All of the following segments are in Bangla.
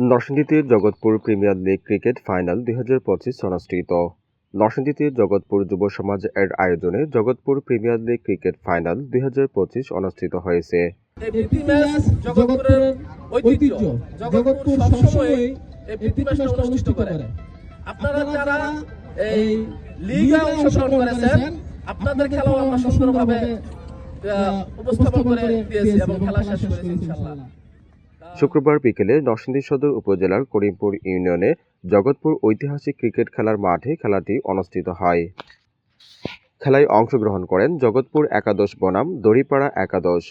নরসিংদীতে Jagatpur premier league cricket final দুই হাজার পঁচিশ অনুষ্ঠিত নরসিংদীতে জগৎপুর যুব সমাজ এর আয়োজনে Jagatpur premier league cricket final দুই হাজার পঁচিশ অনুষ্ঠিত হয়েছে উপস্থাপন করে দিয়েছি এবং খেলা শেষ করেছি শুক্রবার বিকেলে নরসিংদী সদর উপজেলার করিমপুর ইউনিয়নে জগৎপুর ঐতিহাসিক ক্রিকেট খেলার মাঠে খেলাটি অনুষ্ঠিত হয়। খেলায় অংশগ্রহণ করেন জগৎপুর একাদশ বনাম, দড়িপাড়া একাদশ।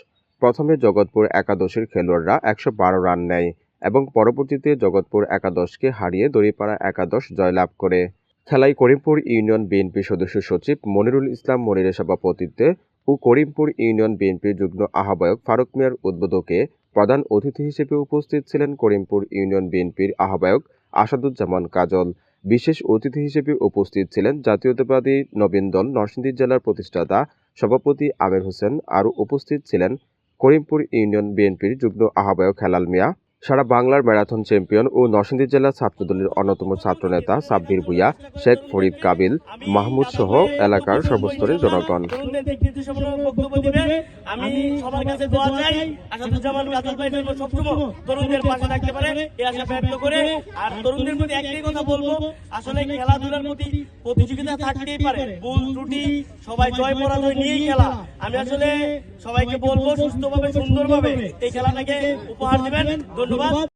প্রথমে জগৎপুর একাদশের খেলোয়াড়রা একশো বারো রান নেয় এবং পরবর্তীতে জগৎপুর একাদশকে হারিয়ে দড়িপাড়া একাদশ জয়লাভ করে। খেলায় করিমপুর ইউনিয়ন বিএনপি সদস্য সচিব মনিরুল ইসলাম মনিরের সভাপতিত্বে ও করিমপুর ইউনিয়ন বিএনপির যুগ্ম আহ্বায়ক ফারুক মিয়ার উদ্বোধকে প্রধান অতিথি হিসেবে উপস্থিত ছিলেন করিমপুর ইউনিয়ন বিএনপির আহ্বায়ক আসাদুজ্জামান কাজল। বিশেষ অতিথি হিসেবে উপস্থিত ছিলেন জাতীয়তাবাদী নবীন দল নরসিংদী জেলার প্রতিষ্ঠাতা সভাপতি আমির হোসেন। আরও উপস্থিত ছিলেন করিমপুর ইউনিয়ন বিএনপির যুগ্ম আহ্বায়ক হেলাল মিয়া। সারা বাংলার ম্যারাথন চ্যাম্পিয়ন ও নরসিংদী জেলা ছাত্রদলের অন্যতম ছাত্রনেতা সাব্বির ভুইয়া, শেখ ফরিদ কাবিল, মাহমুদ সহ এলাকার সর্বস্তরের জনগণ। আমি আসলে সবাইকে বলব, সুস্থভাবে, সুন্দরভাবে এই খেলাটাকে উপহার দিবেন। ধন্যবাদ